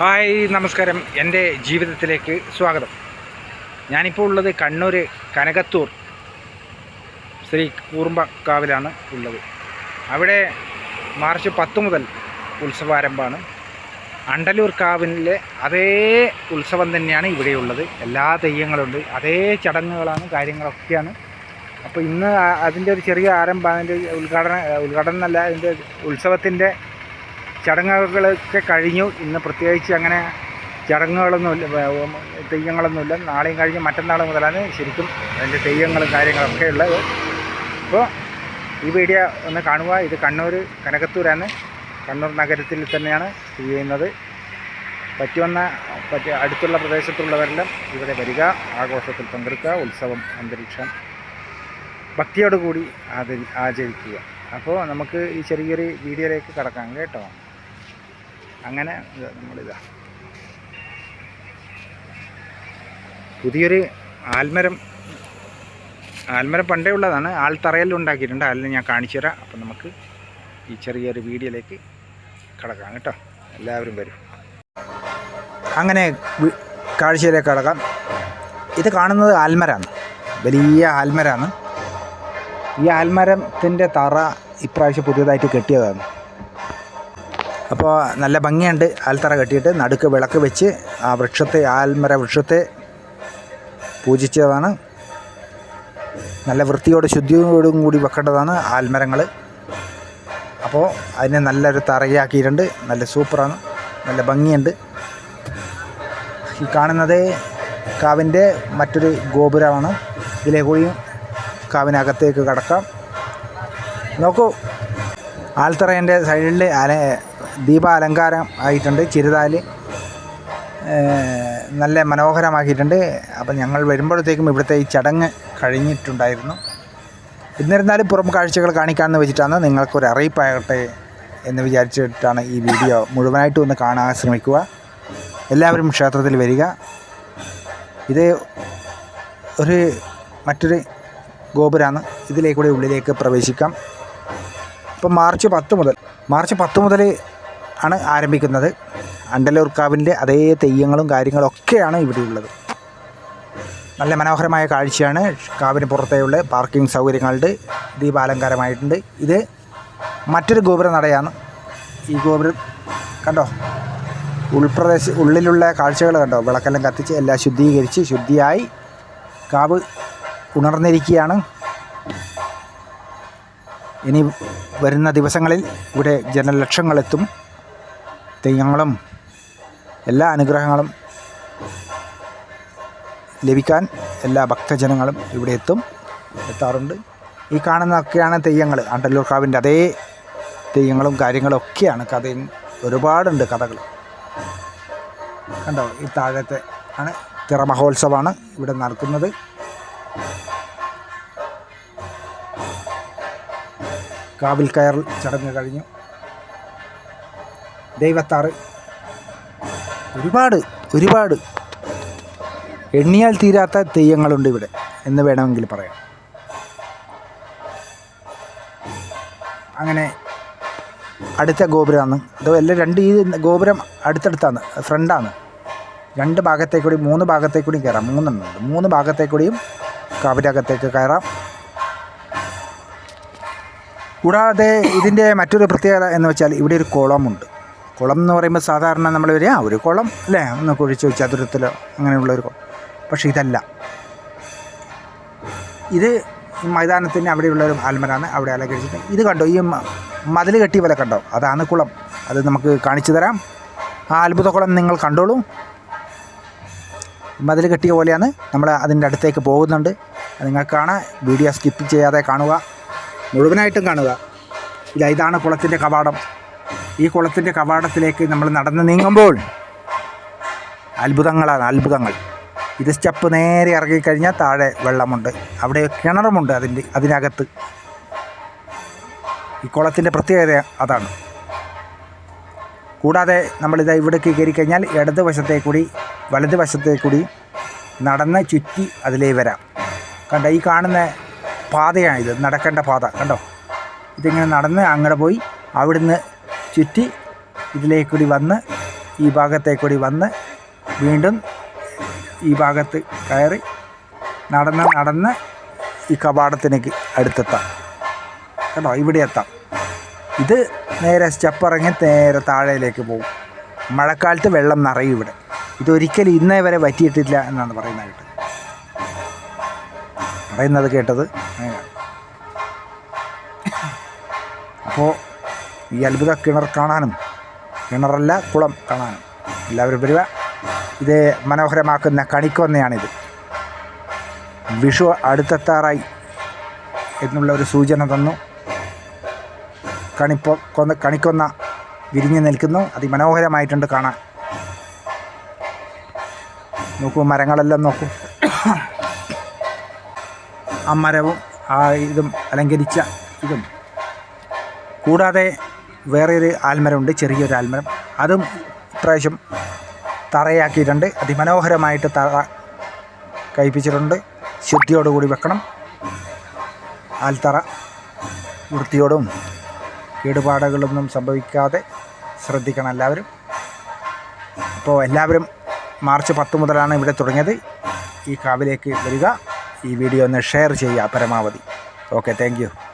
Hi നമസ്കാരം. എന്റെ ജീവിതത്തിലേക്ക് സ്വാഗതം. ഞാനിപ്പോൾ ഉള്ളത് കണ്ണൂർ കനകത്തൂർ ശ്രീ കൂറുമ്പക്കാവിലാണ് ഉള്ളത്. അവിടെ മാർച്ച് പത്ത് മുതൽ ഉത്സവാരംഭമാണ്. അണ്ടലൂർ കാവിലെ അതേ ഉത്സവം തന്നെയാണ് ഇവിടെയുള്ളത്. എല്ലാ തെയ്യങ്ങളുണ്ട്. അതേ ചടങ്ങുകളാണ് കാര്യങ്ങളൊക്കെയാണ്. അപ്പോൾ ഇന്ന് അതിന്റെ ഒരു ചെറിയ ആരംഭം അതിന്റെ ഉദ്ഘാടന ഉദ്ഘാടനം എന്നല്ല അതിന്റെ ഉത്സവത്തിന്റെ ചടങ്ങുകളൊക്കെ കഴിഞ്ഞു. ഇന്ന് പ്രത്യേകിച്ച് അങ്ങനെ ചടങ്ങുകളൊന്നുമില്ല. തെയ്യങ്ങളൊന്നുമില്ല. നാളെയും കഴിഞ്ഞ് മറ്റന്നാൾ മുതലാണ് ശരിക്കും അതിന്റെ തെയ്യങ്ങളും കാര്യങ്ങളൊക്കെ ഉള്ളത്. അപ്പോൾ ഈ വീഡിയോ ഒന്ന് കാണുക. ഇത് കണ്ണൂർ കനകത്തൂരാണ്. കണ്ണൂർ നഗരത്തിൽ തന്നെയാണ് സ്ഥിതി ചെയ്യുന്നത്. പറ്റുവന്ന പറ്റിയ അടുത്തുള്ള പ്രദേശത്തുള്ളവരെല്ലാം ഇവിടെ വരിക. ആഘോഷത്തിൽ പങ്കെടുക്കുക. ഉത്സവം അന്തരീക്ഷം ഭക്തിയോടുകൂടി ആദരി ആചരിക്കുക. അപ്പോൾ നമുക്ക് ഈ ചെറിയൊരു വീഡിയോയിലേക്ക് കടക്കാം കേട്ടോ. അങ്ങനെ നമ്മളിതാ. പുതിയൊരു ആൽമരം ആൽമരം പണ്ടേ ഉള്ളതാണ്. ആൾത്തറയിൽ ഉണ്ടാക്കിയിട്ടുണ്ട്. അതിൽ ഞാൻ കാണിച്ചു തരാം. അപ്പം നമുക്ക് ഈ ചെറിയൊരു വീഡിയോയിലേക്ക് കിടക്കാം കേട്ടോ. എല്ലാവരും വരും. അങ്ങനെ കാഴ്ചയിലേക്ക് കിടക്കാം. ഇത് കാണുന്നത് ആൽമരാണ്. വലിയ ആൽമരാണ്. ഈ ആൽമരത്തിന്റെ തറ ഇപ്രാവശ്യം പുതിയതായിട്ട് കെട്ടിയതാണ്. അപ്പോൾ നല്ല ഭംഗിയുണ്ട്. ആൽത്തറ കെട്ടിയിട്ട് നടുക്ക് വിളക്ക് വെച്ച് ആ വൃക്ഷത്തെ ആൽമര വൃക്ഷത്തെ പൂജിച്ചതാണ്. നല്ല വൃത്തിയോട് ശുദ്ധിയോടും കൂടി വെക്കേണ്ടതാണ് ആൽമരങ്ങൾ അപ്പോൾ അതിനെ നല്ലൊരു തറയാക്കിയിട്ടുണ്ട്. നല്ല സൂപ്പറാണ്. നല്ല ഭംഗിയുണ്ട്. ഈ കാണുന്നത് കാവിന്റെ മറ്റൊരു ഗോപുരമാണ്. ഇതിലെ കൂടിയും കാവിനകത്തേക്ക് കടക്കാം. നോക്കൂ. ആൽത്തറേന്റെ സൈഡിൽ ദീപ അലങ്കാരം ആയിട്ടുണ്ട് ചിരുതാൽ നല്ല മനോഹരമാക്കിയിട്ടുണ്ട്. അപ്പം ഞങ്ങൾ വരുമ്പോഴത്തേക്കും ഇവിടുത്തെ ഈ ചടങ്ങ് കഴിഞ്ഞിട്ടുണ്ടായിരുന്നു. എന്നിരുന്നാലും പുറം കാഴ്ചകൾ കാണിക്കാമെന്ന് വെച്ചിട്ടാണ് നിങ്ങൾക്കൊരു അറിയിപ്പാകട്ടെ എന്ന് വിചാരിച്ചിട്ടാണ് ഈ വീഡിയോ മുഴുവനായിട്ടും ഒന്ന് കാണാൻ ശ്രമിക്കുക. എല്ലാവരും ക്ഷേത്രത്തിൽ വരിക. ഇത് ഒരു മറ്റൊരു ഗോപുരമാണ്. ഇതിലേക്കൂടെ ഉള്ളിലേക്ക് പ്രവേശിക്കാം. ഇപ്പം മാർച്ച് പത്ത് മുതൽ മാർച്ച് പത്ത് മുതൽ ആണ് ആരംഭിക്കുന്നത്. അണ്ടലൂർക്കാവിന്റെ അതേ തെയ്യങ്ങളും ഇവിടെ ഉള്ളത് നല്ല മനോഹരമായ കാഴ്ചയാണ്. കാവിന് പുറത്തേയുള്ള പാർക്കിംഗ് സൗകര്യങ്ങളുണ്ട് ദീപാലങ്കാരമായിട്ടുണ്ട്. ഇത് മറ്റൊരു ഗോപുര നടയാണ്. ഈ ഗോപുരം കണ്ടോ? ഉൾപ്രദേശ ഉള്ളിലുള്ള കാഴ്ചകൾ കണ്ടോ? വിളക്കെല്ലാം കത്തിച്ച് എല്ലാം ശുദ്ധീകരിച്ച് ശുദ്ധിയായി കാവ് ഉണർന്നിരിക്കുകയാണ്. ഇനി വരുന്ന ദിവസങ്ങളിൽ ഇവിടെ ജനലക്ഷങ്ങളെത്തും. തെയ്യങ്ങളും എല്ലാ അനുഗ്രഹങ്ങളും ലഭിക്കാൻ എല്ലാ ഭക്തജനങ്ങളും ഇവിടെ എത്തും എത്താറുണ്ട്. ഈ കാണുന്നതൊക്കെയാണ് തെയ്യങ്ങൾ. അണ്ടല്ലൂർ കാവിന്റെ അതേ തെയ്യങ്ങളും കാര്യങ്ങളും ഒക്കെയാണ് കഥയും ഒരുപാടുണ്ട് കഥകൾ. കണ്ടോ? ഈ താഴത്തെ ആണ് തിറ മഹോത്സവമാണ് ഇവിടെ നടക്കുന്നത്. കാവിൽ കയർ ചടങ്ങ് കഴിഞ്ഞു. ദൈവത്താറ്. ഒരുപാട് ഒരുപാട്. എണ്ണിയാൽ തീരാത്ത തെയ്യങ്ങളുണ്ട് ഇവിടെ എന്ന് വേണമെങ്കിൽ പറയാം. അങ്ങനെ അടുത്ത ഗോപുരമാണ്. അതോ എല്ലാം രണ്ട് ഈ ഗോപുരം അടുത്തടുത്താണ് ഫ്രണ്ടാണ്. രണ്ട് ഭാഗത്തേക്കൂടി മൂന്ന് ഭാഗത്തേക്കൂടിയും കയറാം. മൂന്നെണ്ണമുണ്ട് മൂന്ന് ഭാഗത്തേക്കൂടിയും കാവിനകത്തേക്ക് കയറാം. കൂടാതെ ഇതിന്റെ മറ്റൊരു പ്രത്യേകത എന്ന് വെച്ചാൽ ഇവിടെ ഒരു കുളമുണ്ട്. കുളം എന്ന് പറയുമ്പോൾ സാധാരണ നമ്മൾ വരിക ഒരു കുളം അല്ലേ? ഒന്ന് കുഴിച്ച് ചതുരത്തിലോ അങ്ങനെയുള്ള ഒരു കുളം. പക്ഷേ ഇതല്ല. ഇത് മൈതാനത്തിന് അവിടെയുള്ള ഒരു ആൽമരാണ് അവിടെ അലങ്കരിച്ചിട്ട് ഇത് കണ്ടോ ഈ മതിൽ കെട്ടിയ പോലെ കണ്ടോ? അതാണ് കുളം. അത് നമുക്ക് കാണിച്ചു തരാം. ആ അത്ഭുത കുളം നിങ്ങൾ കണ്ടോളൂ. മതിൽ കെട്ടിയ പോലെയാണ്. നമ്മൾ അതിന്റെ അടുത്തേക്ക് പോകുന്നുണ്ട്. നിങ്ങൾക്കാണ് നിങ്ങൾക്ക് വീഡിയോ സ്കിപ്പ് ചെയ്യാതെ കാണുക. മുഴുവനായിട്ടും കാണുക. ഇതാണ് കുളത്തിന്റെ കവാടം. ഈ കുളത്തിന്റെ കവാടത്തിലേക്ക് നമ്മൾ നടന്ന് നീങ്ങുമ്പോൾ അത്ഭുതങ്ങളാണ് അത്ഭുതങ്ങൾ. ഇത് സ്റ്റെപ്പ് നേരെ ഇറങ്ങിക്കഴിഞ്ഞാൽ താഴെ വെള്ളമുണ്ട്. അവിടെ കിണറുമുണ്ട് അതിന്റെ അതിനകത്ത്. ഈ കുളത്തിന്റെ പ്രത്യേകത അതാണ്. കൂടാതെ നമ്മളിത് ഇവിടേക്ക് കയറി കഴിഞ്ഞാൽ ഇടത് വശത്തേ കൂടി വലത് വശത്തേ കൂടി നടന്ന് ചുറ്റി അതിലേ വരാം. കണ്ടോ ഈ കാണുന്ന പാതയാണിത് നടക്കേണ്ട പാത. കണ്ടോ? ഇതിങ്ങനെ നടന്ന് അങ്ങോട്ട് പോയി അവിടുന്ന് ചുറ്റി ഇതിലേക്ക് കൂടി വന്ന് ഈ ഭാഗത്തേക്ക് കൂടി വന്ന് വീണ്ടും ഈ ഭാഗത്ത് കയറി നടന്ന് നടന്ന് ഈ കവാടത്തിനേക്ക് അടുത്തെത്താം. കേട്ടോ ഇവിടെ എത്താം. ഇത് നേരെ സ്റ്റെപ്പ് ഇറങ്ങി നേരെ താഴയിലേക്ക് പോകും. മഴക്കാലത്ത് വെള്ളം നിറയും ഇവിടെ. ഇതൊരിക്കലും ഇന്നേ വരെ പറ്റിയിട്ടില്ല എന്നാണ് പറയുന്നത് കേട്ടത് പറയുന്നത് കേട്ടത് അപ്പോൾ ഈ അത്ഭുത കിണർ കാണാനും കിണറല്ല കുളം കാണാനും. എല്ലാവരും വരിക. ഇത് മനോഹരമാക്കുന്ന കണിക്കൊന്നയാണിത് വിഷു അടുത്തെത്താറായി എന്നുള്ള ഒരു സൂചന തന്നു. കണിപ്പോ കൊന്ന കണിക്കൊന്ന വിരിഞ്ഞു നിൽക്കുന്നു. അതിമനോഹരമായിട്ടുണ്ട് കാണാൻ. നോക്കൂ മരങ്ങളെല്ലാം നോക്കൂ. ആ മരവും ആ ഇതും അലങ്കരിച്ച ഇതും. കൂടാതെ വേറെ ഒരു ആൽമരമുണ്ട് ചെറിയൊരു ആൽമരം. അതും ഇപ്രാവശ്യം തറയാക്കിയിട്ടുണ്ട്. അതിമനോഹരമായിട്ട് തറ കഴിപ്പിച്ചിട്ടുണ്ട് ശുദ്ധിയോടുകൂടി വെക്കണം. ആൽത്തറ വൃത്തിയോടും കേടുപാടുകളൊന്നും സംഭവിക്കാതെ ശ്രദ്ധിക്കണം എല്ലാവരും. അപ്പോൾ എല്ലാവരും മാർച്ച് പത്ത് മുതലാണ് ഇവിടെ തുടങ്ങിയത്. ഈ കാവിലേക്ക് വരിക. ഈ വീഡിയോ ഒന്ന് ഷെയർ ചെയ്യുക പരമാവധി. Okay thank